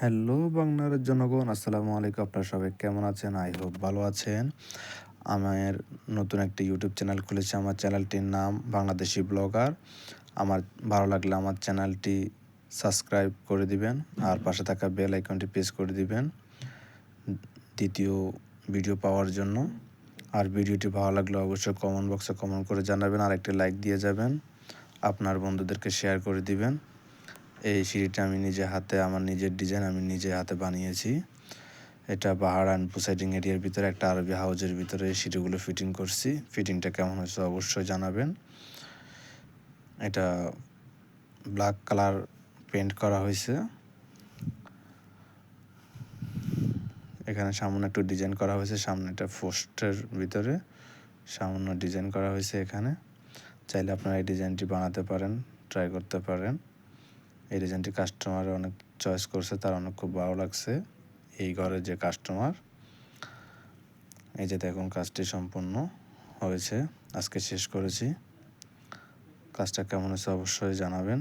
Hello বাংলার জনগণ, আসসালামু আলাইকুম। আপনারা সবাই কেমন আছেন? আই হোপ ভালো আছেন। আমার নতুন একটি ইউটিউব চ্যানেল খুলেছে, আমার চ্যানেলটির নাম বাংলাদেশি ব্লগার। আমার ভালো লাগলে আমার চ্যানেলটি সাবস্ক্রাইব করে দিবেন, আর পাশে থাকা বেল আইকনটি প্রেস করে দিবেন দ্বিতীয় ভিডিও পাওয়ার জন্য। আর ভিডিওটি ভালো লাগলে অবশ্যই কমেন্ট বক্সে কমেন্ট করে জানাবেন আর একটি লাইক দিয়ে যাবেন। আপনার বন্ধুদেরকে শেয়ার করে দিবেন। সিঁড়িটা আমি নিজে হাতে, আমার নিজের ডিজাইন আমি নিজে হাতে বানিয়েছি। এটা পাহাড় অ্যান্ড পুসাইডিং এরিয়ার ভিতরে, একটা আরবি হাউজের ভিতরে এই সিঁড়িগুলো ফিটিং করছি। ফিটিংটা কেমন হয়েছে অবশ্যই জানাবেন। এটা ব্ল্যাক কালার পেন্ট করা হয়েছে। এখানে সামনে একটু ডিজাইন করা হয়েছে, সামনে একটা পোস্টের ভিতরে সামান্য ডিজাইন করা হয়েছে এখানে। চাইলে আপনারা এই ডিজাইনটি বানাতে পারেন ট্রাই করতে পারেন। এই ডিজাইনটি কাস্টমার অনেক চয়েস করছে, তার অনেক খুব ভালো লাগছে। এই ঘরের যে কাস্টমার এই যে দেখুন কাজটি সম্পূর্ণ হয়েছে, আজকে শেষ করেছি। কাজটা কেমন হয়েছে অবশ্যই জানাবেন।